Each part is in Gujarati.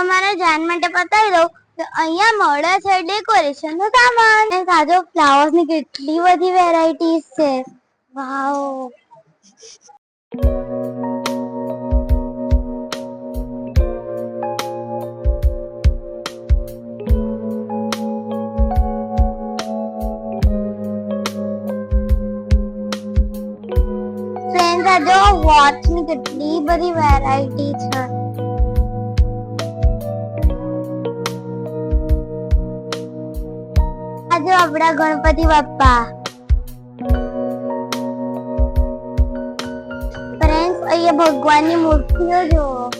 તમારા જાન માટે બતાવી દઉં તો અહીંયા મળે છે ડેકોરેશન નો સામાન. તાજો ફ્લાવર્સની કેટલી બધી વેરાયટીઝ છે. વાવ. ફ્રેન્ડ્સ આ જો વોચની કેટલી બધી વેરાયટી છે. આ જો આપણા ગણપતિ બાપ્પા. ફ્રેન્ડ્સ અહીંયા ભગવાનની મૂર્તિઓ જુઓ.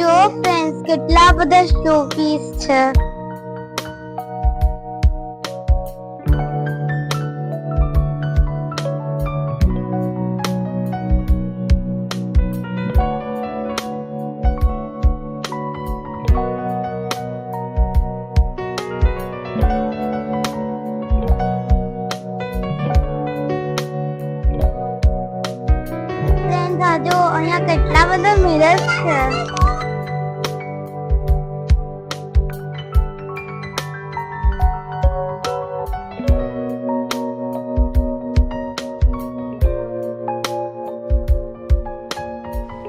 જો ફ્રેન્ડ્સ કેટલા બધા શોપીસ છે. ફ્રેન્ડ્સ આ જો, અહીંયા કેટલા બધા મિરર્સ છે.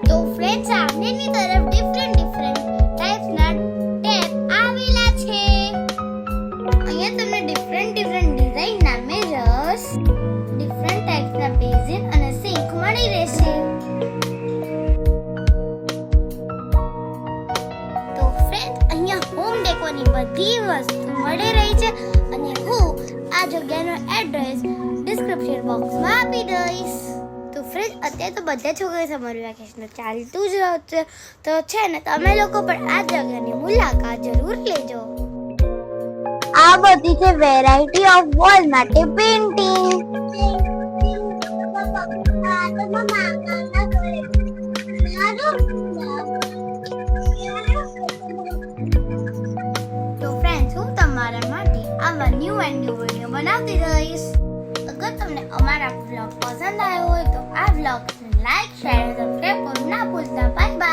તો ફ્રેન્ડ સામેની તરફ ડિફરન્ટ ડિફરન્ટ ટાઈપ્સના ટેપ અહીંયા તમને ડિફરન્ટ ડિફરન્ટ ડિઝાઇનના મિરર્સ ડિફરન્ટ ટાઈપ્સના બેઝિન અને સિંક મળી રહેશે. તો ફ્રેન્ડ અહીંયા હોમ ડેકોરની બધી વસ્તુ મળી રહી છે અને હું આ જગ્યાનો એડ્રેસ ડિસ્ક્રિપ્શન બોક્સમાં આપી દઈશ. તો ફ્રેન્ડ અત્યારે તો બધા છોકરા સમર વેકેશન ચાલતું જ રહે છે. તો છે ને તમે લોકો પણ આ જગ્યાની મુલાકાત જરૂર લેજો. આ બધી છે વેરાયટી ઓફ વોલ માટે પેઇન્ટિંગ તો ફ્રેન્ડ્સ હું તમારા માટે આવા ન્યૂ એન્ડ ન્યૂ વીડિયો બનાવતી રહીશ. અગર તમને અમારા બ્લોગ પસંદ આવ્યો હોય તો આ બ્લોગને લાઈક શેર સબસ્ક્રાઈબ કરવું ના ભૂલતા. Bye bye